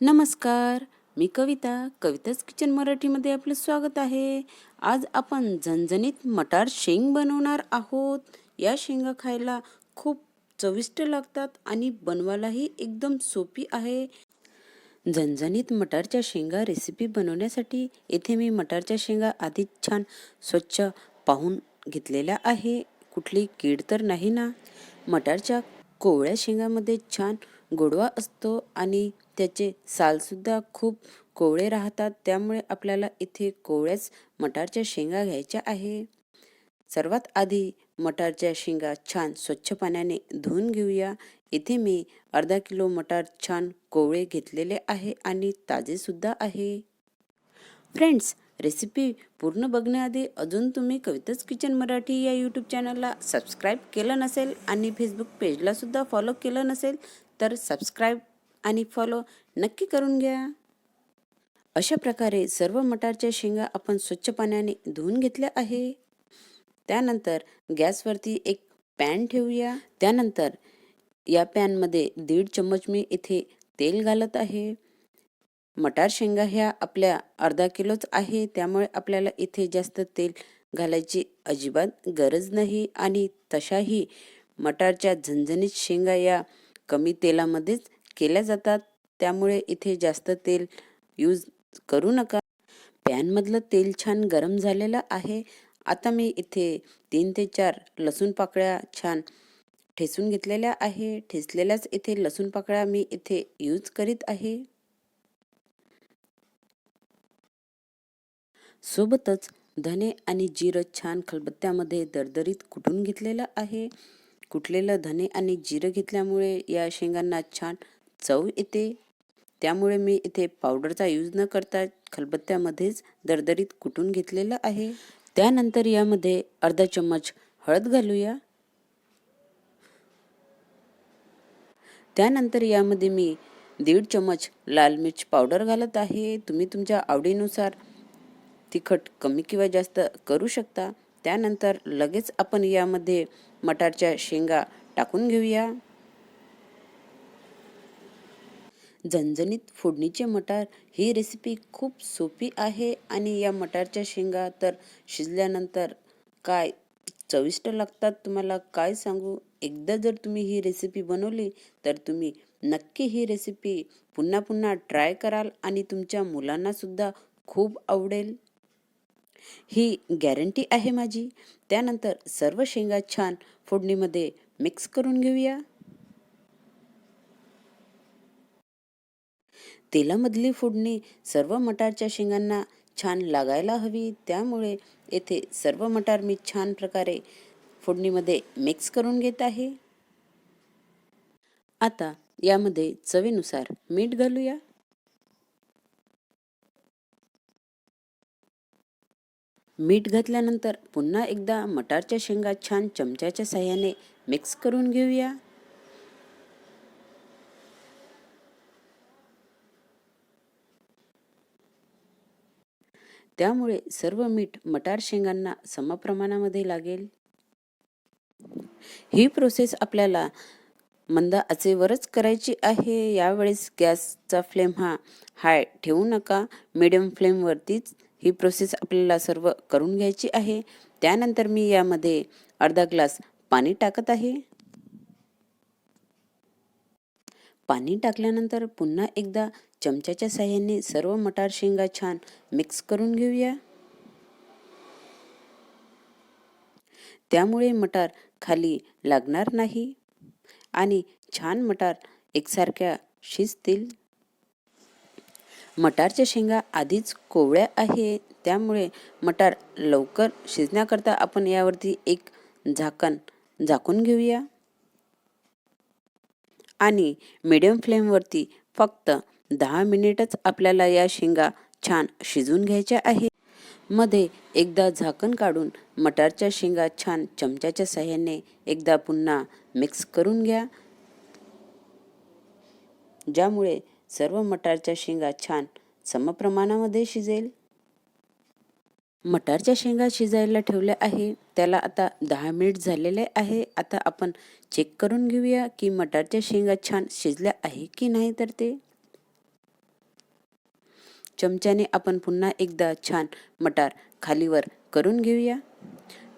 नमस्कार मी कविता कविताच किचन मराठीमध्ये आपलं स्वागत आहे. आज आपण झणझणीत मटार शेंग बनवणार आहोत. या शेंगा खायला खूप चविष्ट लागतात आणि बनवायलाही एकदम सोपी आहे. झणझणीत मटारच्या शेंगा रेसिपी बनवण्यासाठी येथे मी मटारच्या शेंगा आधीच छान स्वच्छ पाहून घेतलेल्या आहे. कुठली कीड तर नाही ना? मटारच्या कोवळ्या शेंगामध्ये छान गोडवा असतो आणि त्याचे सालसुद्धा खूप कोवळे राहतात. त्यामुळे आपल्याला इथे कोवळ्याच मटारच्या शेंगा घ्यायच्या आहे. सर्वात आधी मटारच्या शेंगा छान स्वच्छ पाण्याने धुवून घेऊया. इथे मी अर्धा किलो मटार छान कोवळे घेतलेले आहे आणि ताजेसुद्धा आहे. फ्रेंड्स रेसिपी पूर्ण बघण्याआधी अजून तुम्ही कविताच किचन मराठी या यूट्यूब चॅनलला सबस्क्राईब केलं नसेल आणि फेसबुक पेजलासुद्धा फॉलो केलं नसेल तर सबस्क्राईब आणि फॉलो नक्की करून घ्या. अशा प्रकारे सर्व मटारच्या शेंगा आपण स्वच्छ पाण्याने धुवून घेतल्या आहे. त्यानंतर गॅसवरती एक पॅन ठेवूया. त्यानंतर या पॅनमध्ये दीड चम्मच मी इथे तेल घालत आहे. मटार शेंगा ह्या आपल्या अर्धा किलोच आहे. त्यामुळे आपल्याला इथे जास्त तेल घालायची अजिबात गरज नाही. आणि तशाही मटारच्या झणझणीत शेंगा या कमी तेलामध्येच केल्या जातात. त्यामुळे इथे जास्त तेल यूज करू नका. पॅनमधलं तेल छान गरम झालेलं आहे. आता मी इथे तीन ते चार लसूण पाकळ्या छान ठेसून घेतलेल्या आहे. ठेसलेल्याच इथे लसूण पाकळ्या मी इथे यूज करीत आहे. सोबतच धने आणि जिरं छान खलबत्त्यामध्ये दरदरीत कुटून घेतलेलं आहे. कुटलेलं धने आणि जिरं घेतल्यामुळे या शेंगांना छान चव येते. त्यामुळे मी इथे पावडरचा यूज न करता खलबत्त्यामध्येच दरदरीत कुटून घेतलेलं आहे. त्यानंतर यामध्ये अर्धा चम्मच हळद घालूया. त्यानंतर यामध्ये मी दीड चम्मच लाल मिर्च पावडर घालत आहे. तुम्ही तुमच्या आवडीनुसार तिखट कमी किंवा जास्त करू शकता. त्यानंतर लगेच आपण यामध्ये मटारच्या शेंगा टाकून घेऊया. झणझणीत फोडणीचे मटार. ही रेसिपी खूप सोपी आहे आणि या मटारच्या शेंगा तर शिजल्यानंतर काय चविष्ट लागतात तुम्हाला काय सांगू? एकदा जर तुम्ही ही रेसिपी बनवली तर तुम्ही नक्की ही रेसिपी पुन्हा पुन्हा ट्राय कराल आणि तुमच्या मुलांनासुद्धा खूप आवडेल. ही गॅरंटी आहे माझी. त्यानंतर सर्व शेंगा छान फोडणीमध्ये मिक्स करून घेऊया. तेलामधली फोडणी सर्व मटारच्या शेंगांना छान लागायला हवी. त्यामुळे येथे सर्व मटार मी छान प्रकारे फोडणीमध्ये मिक्स करून घेत आहे. आता यामध्ये चवीनुसार मीठ घालूया. मीठ घातल्यानंतर पुन्हा एकदा मटारच्या शेंगा छान चमच्याच्या साह्याने मिक्स करून घेऊया. त्यामुळे सर्व मीठ मटार शेंगांना समप्रमाणामध्ये लागेल. ही प्रोसेस आपल्याला मंद आचेवरच करायची आहे. यावेळेस गॅसचा फ्लेम हा हाय ठेवू नका. मिडियम फ्लेमवरतीच ही प्रोसेस आपल्याला सर्व करून घ्यायची आहे. त्यानंतर मी यामध्ये अर्धा ग्लास पाणी टाकत आहे. पाणी टाकल्यानंतर पुन्हा एकदा चमच्याच्या साह्याने सर्व मटार शेंगा छान मिक्स करून घेऊया. त्यामुळे मटार खाली लागणार नाही आणि छान मटार एकसारख्या शिजतील. मटारच्या शेंगा आधीच कोवळ्या आहे त्यामुळे मटार लवकर शिजण्याकरता आपण यावरती एक झाकण झाकून घेऊया. आणि मिडियम फ्लेमवरती फक्त दहा मिनिटच आपल्याला या शेंगा छान शिजून घ्यायच्या आहे मध्ये एकदा झाकण काढून मटारच्या शेंगा छान चमच्याच्या साह्याने एकदा पुन्हा मिक्स करून घ्या. ज्यामुळे सर्व मटारच्या शेंगा छान समप्रमाणामध्ये शिजेल. मटारच्या शेंगा शिजायला ठेवल्या आहे. त्याला आता दहा मिनिट झालेले आहे. आता आपण चेक करून घेऊया की मटारच्या शेंगा छान शिजल्या आहे की नाही तर ते. चमच्याने आपण पुन्हा एकदा छान मटार खालीवर करून घेऊया.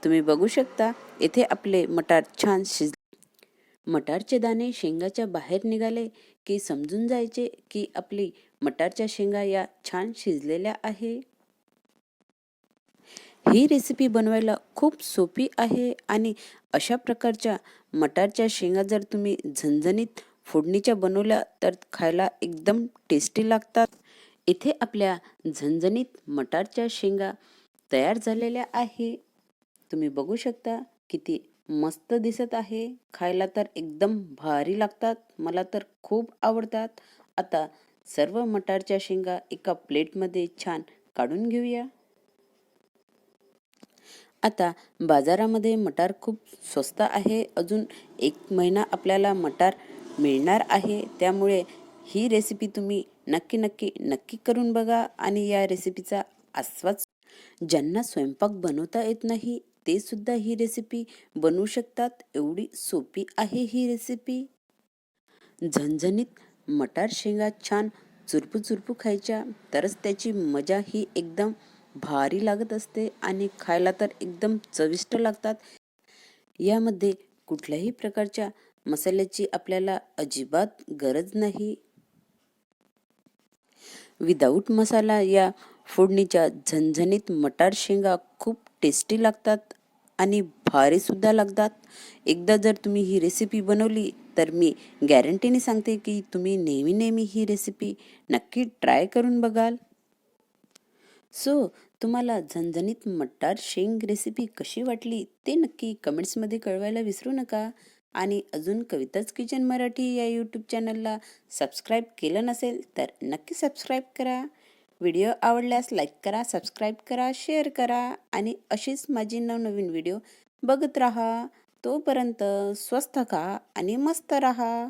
तुम्ही बघू शकता येथे आपले मटार छान शिज मटारचे दाणे शेंगाच्या बाहेर निघाले की समजून जायचे की आपली मटारच्या शेंगा या छान शिजलेल्या आहे. ही रेसिपी बनवायला खूप सोपी आहे आणि अशा प्रकारच्या मटारच्या शेंगा जर तुम्ही झणझणीत फोडणीच्या बनवल्या तर खायला एकदम टेस्टी लागतात. इथे आपल्या झणझणीत मटारच्या शेंगा तयार झालेल्या आहे. तुम्ही बघू शकता किती मस्त दिसत आहे. खायला तर एकदम भारी लागतात मला तर खूप आवडतात. आता सर्व मटारच्या शेंगा एका प्लेटमध्ये छान काढून घेऊया. आता बाजारामध्ये मटार खूप स्वस्त आहे. अजून एक महिना आपल्याला मटार मिळणार आहे. त्यामुळे ही रेसिपी तुम्ही नक्की नक्की नक्की करून बघा आणि या रेसिपीचा आस्वाद ज्यांना स्वयंपाक बनवता येत नाही ते सुद्धा ही रेसिपी बनवू शकतात. एवढी सोपी आहे ही रेसिपी झणझणीत मटार शेंगा छान चुरपू चुरपू खायच्या तरच त्याची मजा ही एकदम भारी लागत असते आणि खायला तर एकदम चविष्ट लागतात. यामध्ये कुठल्याही प्रकारच्या मसाल्याची आपल्याला अजिबात गरज नाही. विदाऊट मसाला या फोडणीच्या झणझणीत मटार शेंगा खूप टेस्टी लागतात आणि भारीसुद्धा लागतात. एकदा जर तुम्ही ही रेसिपी बनवली तर मी गॅरंटीने सांगते की तुम्ही नेहमी नेहमी ही रेसिपी नक्की ट्राय करून बघाल. सो तुम्हाला झणझणीत मटार शेंग रेसिपी कशी वाटली ते नक्की कमेंट्समध्ये कळवायला विसरू नका. आणि अजून कविताच किचन मराठी या यूट्यूब चॅनलला सबस्क्राईब केलं नसेल तर नक्की सबस्क्राईब करा. व्हिडिओ आवडल्यास लाईक करा सबस्क्राईब करा शेअर करा आणि अशीच माझी नवनवीन व्हिडिओ बघत राहा. तोपर्यंत स्वस्थ खा आणि मस्त राहा.